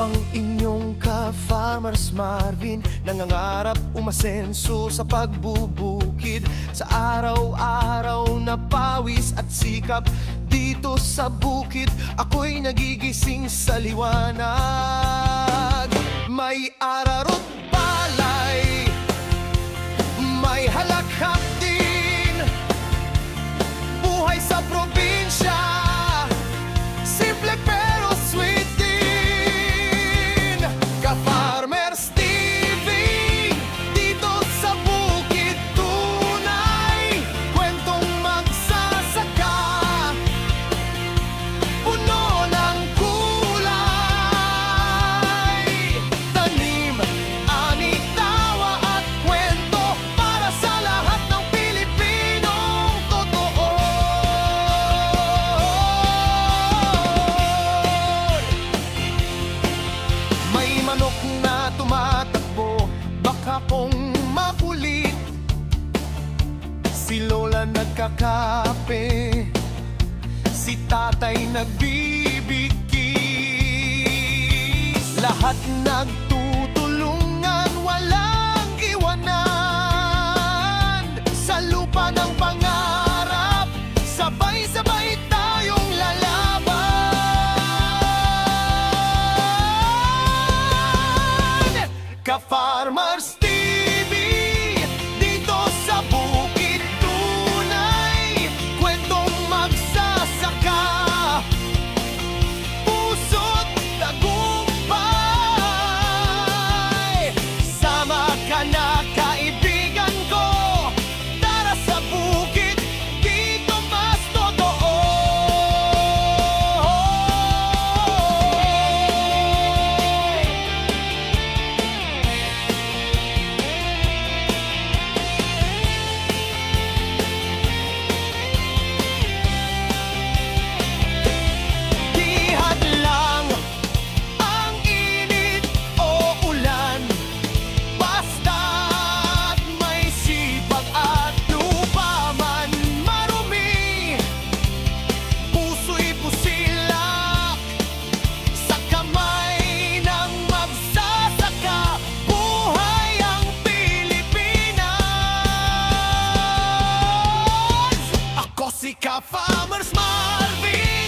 ang inyong ka-farmers Marvin. Nangangarap umasenso sa pagbubukid. Sa araw-araw na pawis at sikap Dito sa bukid ako'y nagigising sa liwanag. May ararot palay May halakhak din. Buhay sa probinsya nagkakape. Si tatay nagbibigkis Lahat nagtutulungan Walang iwanan. Sa lupa ng pangarap Sabay-sabay tayong lalaban. Ka-Farmers Classica Farmers Marvin.